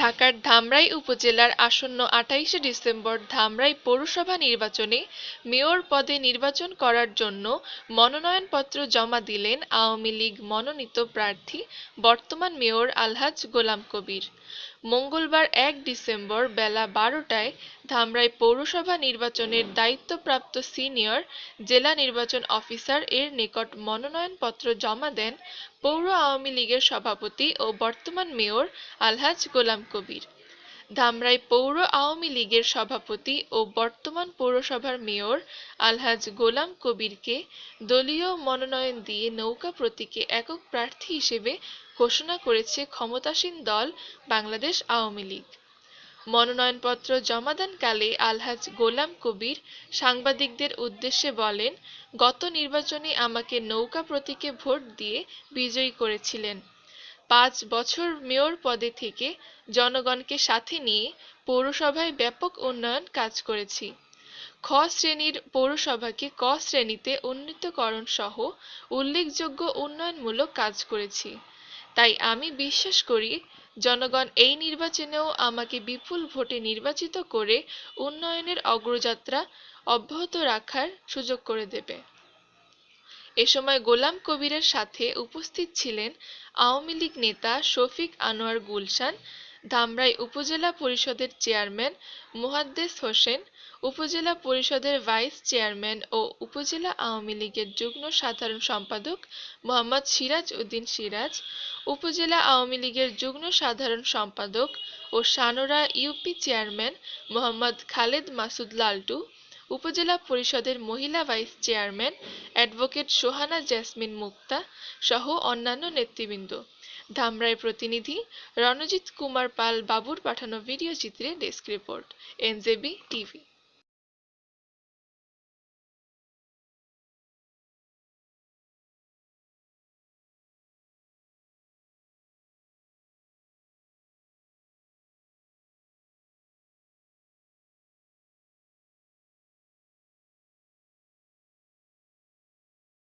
ঢাকার ধামরাই উপজেলার আসন্ন আঠাইশে ডিসেম্বর ধামরাই পৌরসভা নির্বাচনে মেয়র পদে নির্বাচন করার জন্য মনোনয়নপত্র জমা দিলেন আওয়ামী লীগ মনোনীত প্রার্থী বর্তমান মেয়র আলহাজ গোলাম কবির। মঙ্গলবার এক ডিসেম্বর বেলা বারোটায় ধামরাই পৌরসভা নির্বাচনের দায়িত্বপ্রাপ্ত সিনিয়র জেলা নির্বাচন অফিসার এর নিকট মনোনয়নপত্র জমা দেন পৌর আওয়ামী লীগের সভাপতি ও বর্তমান মেয়র আলহাজ গোলাম কবির। ধামরাই পৌর আওয়ামী লীগের সভাপতি ও বর্তমান পৌরসভার মেয়র আলহাজ গোলাম কবিরকে দলীয় মনোনয়ন দিয়ে নৌকা প্রতীকে একক প্রার্থী হিসেবে ঘোষণা করেছে ক্ষমতাসীন দল বাংলাদেশ আওয়ামী লীগ। মনোনয়নপত্র জমাদানকালে আলহাজ গোলাম কবির। সাংবাদিকদের উদ্দেশ্যে বলেন, গত নির্বাচনে আমাকে নৌকা প্রতীকে ভোট দিয়ে বিজয়ী করেছিলেন। পাঁচ বছর মেয়র পদে থেকে জনগণকে সাথে নিয়ে পৌরসভায় ব্যাপক উন্নয়ন কাজ করেছি। খ শ্রেণির পৌরসভাকে ক শ্রেণীতে উন্নীতকরণ সহ উল্লেখযোগ্য উন্নয়নমূলক কাজ করেছি। তাই আমি বিশ্বাস করি জনগণ এই নির্বাচনেও আমাকে বিপুল ভোটে নির্বাচিত করে উন্নয়নের অগ্রযাত্রা অব্যাহত রাখার সুযোগ করে দেবে। এ সময় গোলাম কবিরের সাথে উপস্থিত ছিলেন আওয়ামী লীগ নেতা শফিক আনোয়ার গুলশান ধামরাই উপজেলা পরিষদের চেয়ারম্যান মোহাদ্দেস হোসেন, উপজেলা পরিষদের ভাইস চেয়ারম্যান ও উপজেলা আওয়ামী লীগের যুগ্ম সাধারণ সম্পাদক মোহাম্মদ সিরাজ উদ্দিন সিরাজ উপজেলা আওয়ামী লীগের যুগ্ম সাধারণ সম্পাদক ও সানোরা ইউপি চেয়ারম্যান মোহাম্মদ খালেদ মাসুদ লালটু, উপজেলা পরিষদের মহিলা vice chairman advocate Sohana Jesmin Mukta সহ অন্যান্য নেতৃবৃন্দ। ধামরাই প্রতিনিধি রণজিৎ কুমার পাল বাবুর পাঠানো ভিডিও চিত্রে ডেস্ক রিপোর্ট, এনজেবি টিভি।